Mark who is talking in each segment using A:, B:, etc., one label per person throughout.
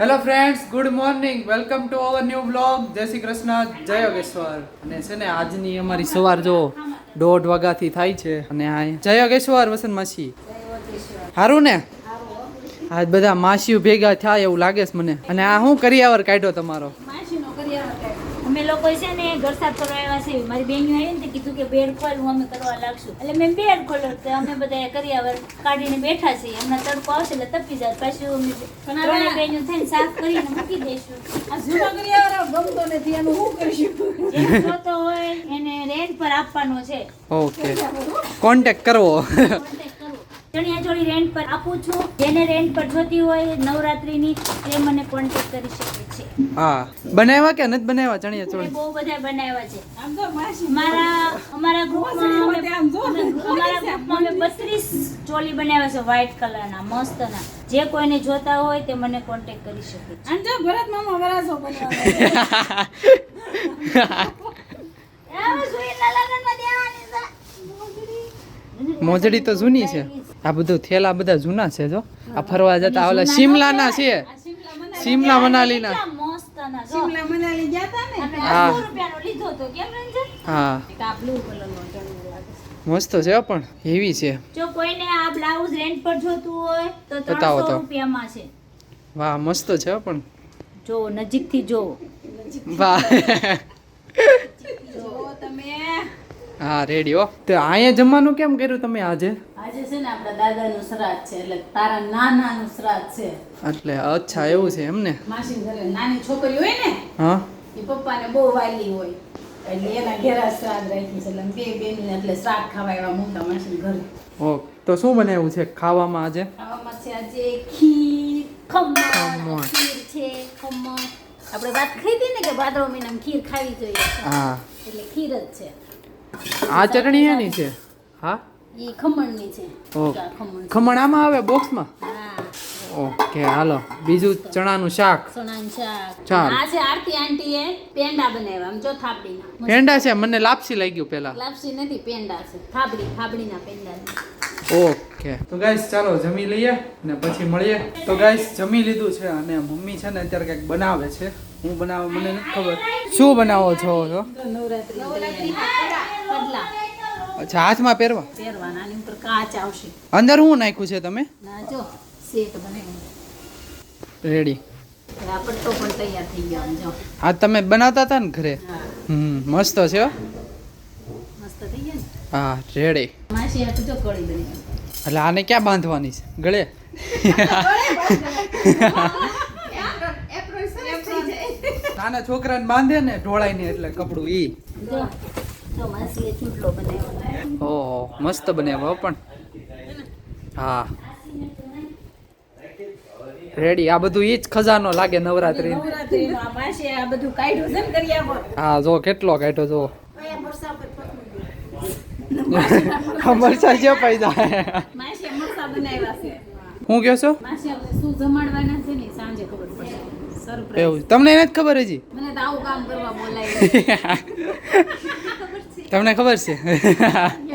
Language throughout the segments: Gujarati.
A: Hello friends good morning welcome to our new blog જય શ્રી કૃષ્ણ જય યોગેશ્વર અને છે ને આજની અમારી સવાર જો દોઢ વાગ્યાથી થાય છે અને આ જય યોગેશ્વર વસંત માસી. સારું ને? આજ બધા માસીઓ ભેગા થયા એવું લાગે છે મને. અને આ શું આવર કાઢ્યો તમારો.
B: અમે લોકો છે ને ઘર કરવા આવ્યા છે. મારી બેનીઓ આવી ને કીધું કે બેડ ખોલ હું અમે કરવા લાગશું. એટલે મેં બેડ ખોલ્યો તો અમે બધા કરિયાવર કાઢીને બેઠા છીએ. હમણાં તડકો આવશે એટલે તપી જાય પાછું અમે ત્રણેય બહેનો થઈને સાફ કરીને મૂકી દઈશું.
C: આ જૂનો કરિયાવર ગમતો નથી એનું શું કરીશું?
B: જોતો હોય એને રેન્ટ પર આપવાનો છે.
A: ઓકે. કોન્ટેક્ટ કરવો.
B: ચણિયા ચોળી રેન્ટ પર આપું છું. જેને રેન્ટ પર જોતી હોય નવરાત્રીની તે મને કોન્ટેક્ટ કરી શકે છે.
A: હા. બનાવ્યા કે નથી બનાવ્યા ચણિયા ચોળી?
B: બહુ બધા બનાવ્યા છે.
C: આમ તો માસી.
B: અમારા અમારા ગ્રુપમાં અમે
C: આમ જો
B: અમારા ગ્રુપમાં અમે બત્રીસ ચોલી બનાવ્યા છે વ્હાઇટ કલરના મસ્તના જે કોઈને જોતા હોય તે મને કોન્ટેક્ટ કરી શકે છે.
C: આમ જો ભરત મામા વરાસો બનાવે
B: હવે સુઈના લગ્નમાં દેવાની છે.
A: મોજડી તો જૂની છે. આ બધું થેલા બધા જૂના છે જો. આ ફરવા જતા ઓલા શિમલાના છે.
C: શિમલા મનાલી
A: શિમલા મનાલીના.
C: શિમલા મનાલી ને?
A: હા.
B: લીધો હતો કેમ
A: હા. મસ્ત છે પણ એવી છે.
B: જો કોઈને આ બ્લાઉઝ રેન્ટ પર જોતું હોય તો
A: બતાવો તો.
B: ત્રણસો રૂપિયામાં છે.
A: વાહ મસ્ત છે પણ.
B: જો નજીકથી જો.
A: વાહ.
C: જો તમે
A: હા રેડી હો. તો અહીંયા જમવાનું કેમ કર્યું તમે આજે?
C: આજે છે ને આપણા દાદાનું શ્રાદ્ધ છે એટલે તારા નાનાનું શ્રાદ્ધ છે.
A: એટલે અચ્છા એવું છે એમ ને?
C: માસી ઘરે નાની છોકરી હોય ને
A: હા.
C: એ પપ્પાને બહુ વાલી હોય. એટલે એના ઘેરા શ્રાદ્ધ રાખી છે એટલે બે બેન એટલે શ્રાદ્ધ ખાવા એવા મોટા માસી ઘરે.
A: ઓકે તો શું બનાવ્યું છે ખાવામાં આજે?
C: ખાવામાં છે આજે ખીર
B: ખમણ
A: ખમણ.
B: ખીર છે ખમણ. આપણે વાત કરી હતી ને કે ભાદરવ મહિનામાં ખીર ખાવી જોઈએ.
A: હા.
B: એટલે ખીર જ છે.
A: આ ચટણી એની છે? હા?
B: એ ખમણની છે. ખમણ
A: આમાં આવે બોક્સમાં? ઓકે હાલો. બીજું ચણાનું શાક.
B: ચણાનું શાક.
A: ચાલ.
B: આ છે આરતી એ પેંડા બનાવ્યા આમ જો થાબડીના
A: પેંડા છે? મને લાપસી લાગ્યું પેલા.
B: લાપસી નથી પેંડા છે. થાબડી થાબડીના પેંડા
A: ઓકે. તો ગાઈસ ચાલો જમી લઈએ ને પછી મળીએ. તો ગાઈસ જમી લીધું છે અને મમ્મી છે ને અત્યારે કંઈક બનાવે છે. હું બનાવું મને નથી ખબર. શું બનાવો છો છો અચ્છા હાથમાં પહેરવા?
C: પહેરવાના ઉપર કાચ આવશે.
A: અંદર શું નાખ્યું છે તમે?
B: ના
C: સેટ બનાવ્યો
A: રેડી
C: આ પટ્ટો પણ તૈયાર થઈ ગયો આમ જો.
A: આ તમે બનાવતા હતા ને ઘરે?
C: હા.
A: હમ મસ્ત છે હો. હા રેડી એટલે આને ક્યાં બાંધવાની છે? ગળે? નાના છોકરાને બાંધે ને ઢોળાઈને એટલે કપડું ઈ. ઓહો મસ્ત બનાવ્યો પણ. હા. રેડી આ બધું ઈ જ ખજાનો લાગે નવરાત્રી
C: ને
A: હા જો કેટલો કાઢ્યો જો
C: કયા મરસા પર પકડી
A: મરસા છે પૈસા.
C: માસી મરસા બનાવ્યા છે.
A: હું કહો છો?
C: માસી આપણે શું જમાડવાના છે ને સાંજે ખબર પડશે સરપ્રાઈઝ
A: એવું તમને નથી ખબર હજી?
C: મને તો આવું કામ કરવા બોલાય
A: તમને ખબર છે?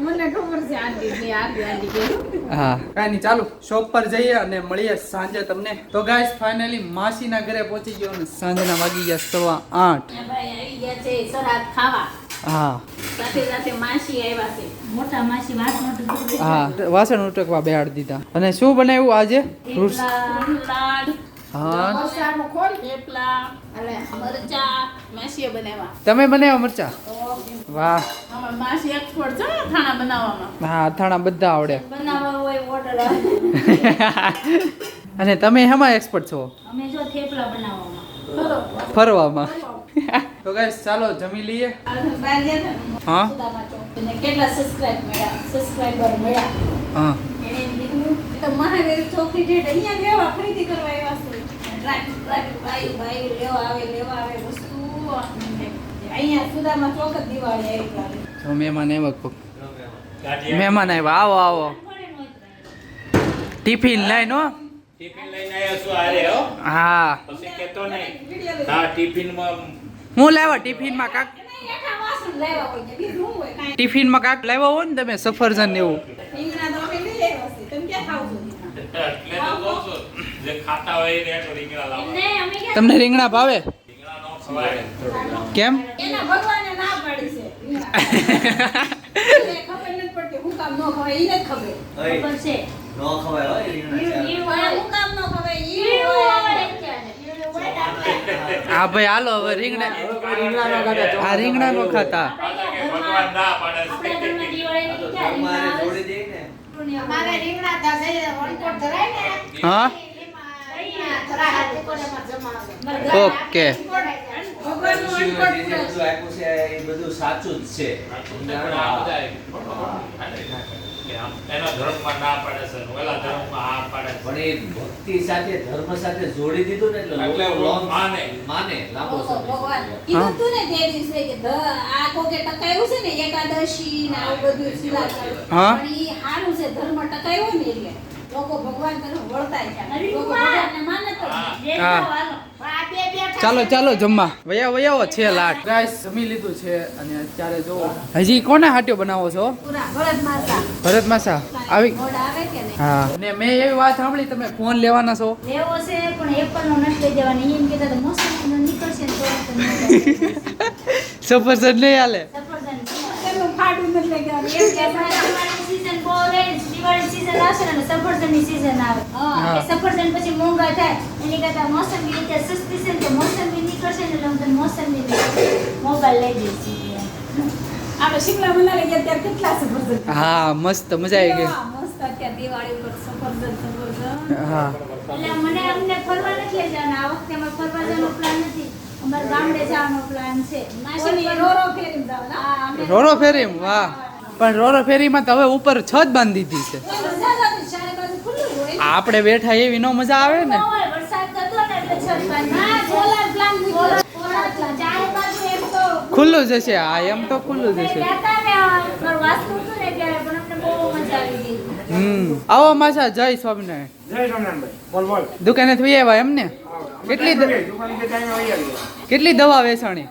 C: મને ખબર છે આંટી આંટી આંટી
A: હા. કાંઈ નહીં ચાલુ શોપ પર જઈએ અને મળીએ સાંજે તમને. તો ગાઈસ ફાઇનલી માસીના ઘરે પહોંચી ગયો અને સાંજના વાગી ગયા સવા આઠ.
C: ભાઈ આવી ગયા છે સરાદ ખાવા.
A: હા. હા વાસણ ઉટકવા બેહાડી દીધા. અને શું બનાવ્યું આજે? હા. તમે બનાવ્યા મરચા? વાહ. હા અથાણા બધા આવડે. અને તમે હેમાં એક્સપર્ટ છો?
B: અમે જો થેપલા બનાવવામાં.
A: ફરવામાં. તો ગાઈસ ચાલો જમી લઈએ. હા?
C: સુદામા ચોક. એને કેટલા સબસ્ક્રાઇબ મળ્યા? સબસ્ક્રાઇબર મળ્યા.
A: હા.
C: તો મહાવીર ચોકડી જેટ અહીંયા લેવા ખરીદી કરવા આવ્યા છે. ટ્રાક ટ્રાક ભાઈ ભાઈ લેવા આવે લેવા આવે વસ્તુ અહીંયા સુદામા ચોક જ દિવાળી આવી કાલે
A: જો મહેમાન આવ્યા કોક મહેમાન આવ્યા. આવો આવો. ટિફિન લઈને હો.
D: ટિફિન લઈને આવ્યા છું હારે હો?
A: હા.
D: પછી કેતો નહીં. હા ટિફિનમાં
A: હું લાવ્યો ટિફિનમાં કાક ટિફિનમાં કાક લાવ્યો હોય ને તમે સફરજન ને એવું તમને રીંગણા ભાવે
D: ખવાય
A: કેમ
C: એના ભગવાને છે એને ખબર નથી પડતી હું કામ ન ખવાય ઈને ખબર
B: ખબર છે
E: હા
A: ભાઈ હાલો હવે રીંગણા આ રીંગણા નો ખાતા. હા? ઓકે.
E: બધું આપ્યું છે એ બધું સાચું જ છે.
D: પણ આ બધા કે આમ એના ધર્મમાં ના પાડે છે ઓલા ધર્મમાં આ પાડે છે.
E: પણ એ ભક્તિ સાથે ધર્મ સાથે જોડી દીધું ને એટલે
D: એટલે માને.
E: માને લાંબો સમય
C: ભગવાન. કીધું તું ને તે દિવસે કે ધ- આ કોકે ટકાયું છે ને એકાદશી ને આવું બધું શિલા
A: હા.
C: પણ એ હારું છે ધર્મ ટકાયો ને એટલે. લોકો ભગવાન વળતા
A: ચાલો ચાલો જમવા. વયા વયાવો છે લાટ રાઈસ જમી લીધું છે અને અત્યારે જો હજી કોને હાટ્યો બનાવો છો?
C: ભરત
A: માસા. આવી
C: મોઢ આવે કે નહીં?
A: હા. ને મેં એવી વાત સાંભળી તમે ફોન લેવાના છો.
B: લેવો છે પણ એપલ નો નથી લઈ જવાની. એમ કહેતા તો મોસમ નો નીકળશે તો
A: સફરજન નહીં હાલે.
B: સફરજન.
C: ફાડું નથી લઈ જવાનું. એમ
B: રહે સીઝન આવશે ને સફરજનની સીઝન આવે.
C: હા.
B: સફરજન પછી મોંઘા થાય. એની કરતા મોસંબી અત્યારે સસ્તી છે ને તો મોસંબી નીકળશે ને એટલે હું મોસંબી મોબાઈલ લઈ દઈશ
C: આપણે શિમલા મનાલી ગયા ત્યારે કેટલા સફરજન?
A: હા મસ્ત મજા આવી ગઈ.
C: મસ્ત. અત્યારે દિવાળી ઉપર સફરજન સફરજન.
A: હા.
B: એટલે મને અમને ફરવા નથી લઈ જવાના. આ વખતે અમારે ફરવા જવાનો પ્લાન નથી. અમારે ગામડે જવાનો પ્લાન છે.
C: માસીની રોરો ફેરીને જવાના.
A: રોરો ફેરી વાહ. પણ રોરો ફેરીમાં તો હવે ઉપર છત બાંધી દીધી છે. આપણે બેઠા એવી નો મજા આવે ને. ખુલ્લું જશે હા એમ તો ખુલ્લું જ
B: અમે
A: હશે.
B: ગયા તા ને આ ઘર વાસ્તુ હતું ને ત્યારે પણ અમને બહુ મજા આવી ગઈ
A: હમ આવો માસા જય સ્વામિનારાયણ દુકાને થઈ આવ્યા એમ ને કેટલી કેટલી દવા વેચાણી?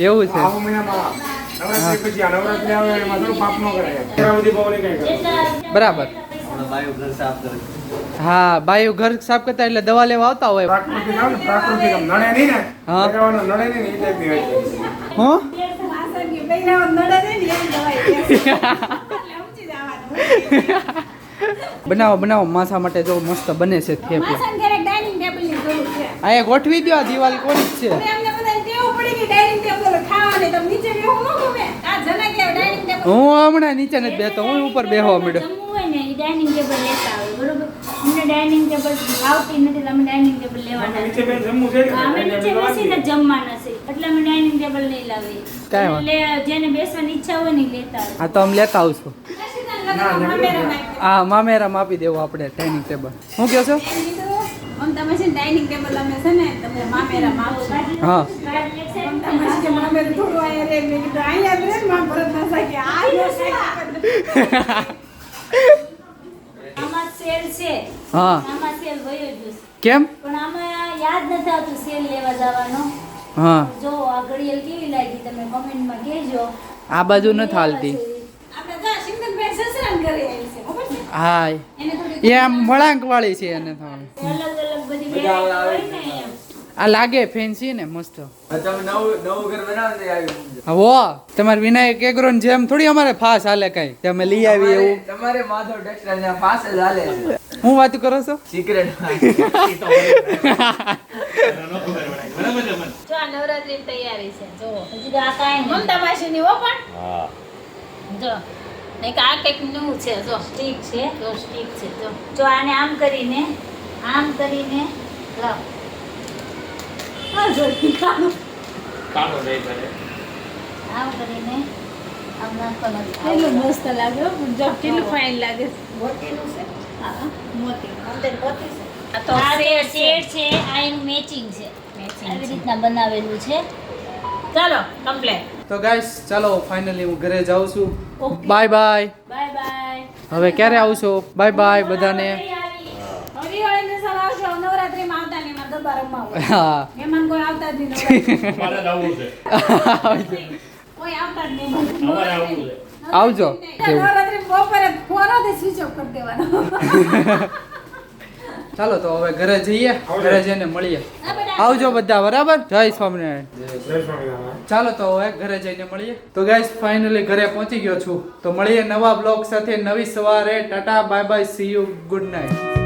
A: એવું છે. બરાબર.
E: હમણાં બાયું ઘર સાફ કરે.
A: હા બાયુ ઘર સાફ કરતા એટલે દવા લેવા આવતા હોય. હા. બનાવો બનાવો. માસા માટે જો મસ્ત બને છે થેપલા.
C: માસણ ક્યારેક ડાઇનિંગ ટેબલની જરૂર છે.
A: અહીંયા ગોઠવી દો આ દિવાલ કોની જ છે?
C: આ
A: હું હમણાં નીચે નથી બેતો હું ઉપર બેહવા
B: એ ડાઇનિંગ ટેબલ લેતા આવે બરોબર? અમને ડાઇનિંગ ટેબલ આવતી નથી એટલે ડાઇનિંગ ટેબલ લેવાના
F: નીચે બેન જમવું છે
B: અમે નીચે બેસીને જમવાના છે એટલે અમે ડાઇનિંગ ટેબલ નહીં લાવીએ.
A: કાંઈ
B: જેને બેસવાની ઈચ્છા હોય ને લેતા આવે.
A: હા તો અમે લેતા આવશું.
C: રસીદાન
A: મામેરામ આપી દેવું આપણે ડાઇનિંગ ટેબલ. શું કહો છો?
C: એમ કીધું, આમ તમે છે ને ડાઇનિંગ ટેબલ અમે છે ને તમે
A: હા. હા.
B: આમાં સેલ વયો જશે
A: કેમ?
B: પણ આમાં યાદ નથી આવતું સેલ લેવા જવાનો.
A: હા.
B: જો આ ઘડિયાળ કેવી લાગી તમે કમેન્ટમાં કહેજો.
A: આ બાજુ નથી હાલતી
C: આપણે જો સિંગલબેન સસરાને ઘરે આવી છે ખબર છે
A: હા. એ આમ વળાંક વાળી છે એને થોડી
B: ને.
A: આ લાગે ફેન્સી ને મસ્ત.
E: ને
A: હો તમારે વિનાયક એગ્રો ને જેમ થોડી અમારે ફાસ હાલે કઈ. તમે અમે લઈ આવી એવું.
E: તમારે માધવ ટેક્સટાઇલ ફાસ જ હાલે
A: હું વાત કરો છો?
E: સિક્રેટ
D: બરાબર
C: જો આ નવરાત્રીની તૈયારી છે જો
B: હજી આ કાંઈ નહીં.
C: મમતા માસીની હો પણ.
D: હા.
C: જો. નહીં કે આ કંઈક નવું છે. જો
B: સ્ટીક છે. જો સ્ટીક છે. જો જો આને આમ કરીને આમ કરીને લાવ આમ કરીને આમ નાખવાનું
C: કેટલું મસ્ત લાગે જો કેટલું ફાઇન લાગે.
B: મોતીનું છે?
C: હા. મોતી
B: અંદર મોતી છે?
C: આ તો શેડ છે.
B: આ એનું મેચિંગ છે.
C: Matching
B: આવી રીતના બનાવેલું છે.
C: ચાલો કમ્પ્લેટ
A: તો ગાઈસ ચાલો ફાઇનલી હું ઘરે જાઉં છું બાય બાય
B: બાય બાય
A: હવે ક્યારે આવશો બાય બાય બધાને
C: આવજો બપોરે ફોન સ્વિચ ઓફ કરી દેવાનો
A: ચાલો તો હવે ઘરે જઈએ ઘરે જઈને મળીએ. આવજો બધા બરાબર?
F: જય સ્વામિનારાયણ.
A: ચાલો તો હવે ઘરે જઈને મળીએ. તો ગાઈસ ફાઇનલી ઘરે પહોંચી ગયો છું. તો મળીએ નવા બ્લોગ સાથે નવી સવારે. Tata bye bye see you good night